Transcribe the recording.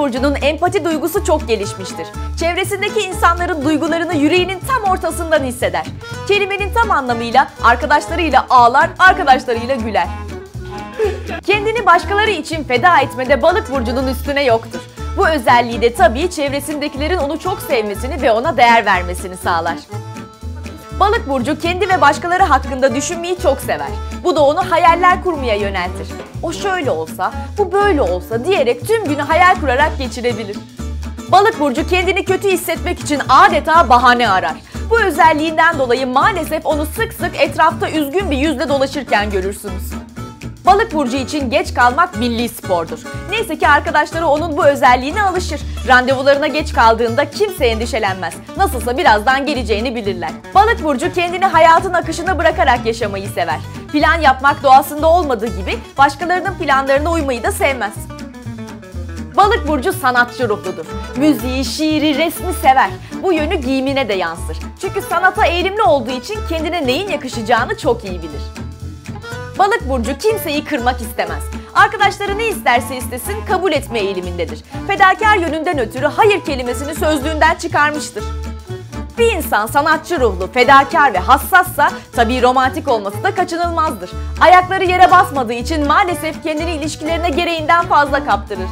burcunun empati duygusu çok gelişmiştir. Çevresindeki insanların duygularını yüreğinin tam ortasından hisseder. Kelimenin tam anlamıyla arkadaşlarıyla ağlar, arkadaşlarıyla güler. Kendini başkaları için feda etmede balık burcunun üstüne yoktur. Bu özelliği de tabii çevresindekilerin onu çok sevmesini ve ona değer vermesini sağlar. Balık burcu kendi ve başkaları hakkında düşünmeyi çok sever. Bu da onu hayaller kurmaya yöneltir. O şöyle olsa, bu böyle olsa diyerek tüm günü hayal kurarak geçirebilir. Balık burcu kendini kötü hissetmek için adeta bahane arar. Bu özelliğinden dolayı maalesef onu sık sık etrafta üzgün bir yüzle dolaşırken görürsünüz. Balık burcu için geç kalmak milli spordur. Neyse ki arkadaşları onun bu özelliğine alışır. Randevularına geç kaldığında kimse endişelenmez. Nasılsa birazdan geleceğini bilirler. Balık burcu kendini hayatın akışına bırakarak yaşamayı sever. Plan yapmak doğasında olmadığı gibi başkalarının planlarına uymayı da sevmez. Balık burcu sanatçı ruhludur. Müziği, şiiri, resmi sever. Bu yönü giyimine de yansır. Çünkü sanata eğilimli olduğu için kendine neyin yakışacağını çok iyi bilir. Balık burcu kimseyi kırmak istemez. Arkadaşları ne isterse istesin kabul etme eğilimindedir. Fedakar yönünden ötürü hayır kelimesini sözlüğünden çıkarmıştır. Bir insan sanatçı ruhlu, fedakar ve hassassa tabii romantik olması da kaçınılmazdır. Ayakları yere basmadığı için maalesef kendini ilişkilerine gereğinden fazla kaptırır.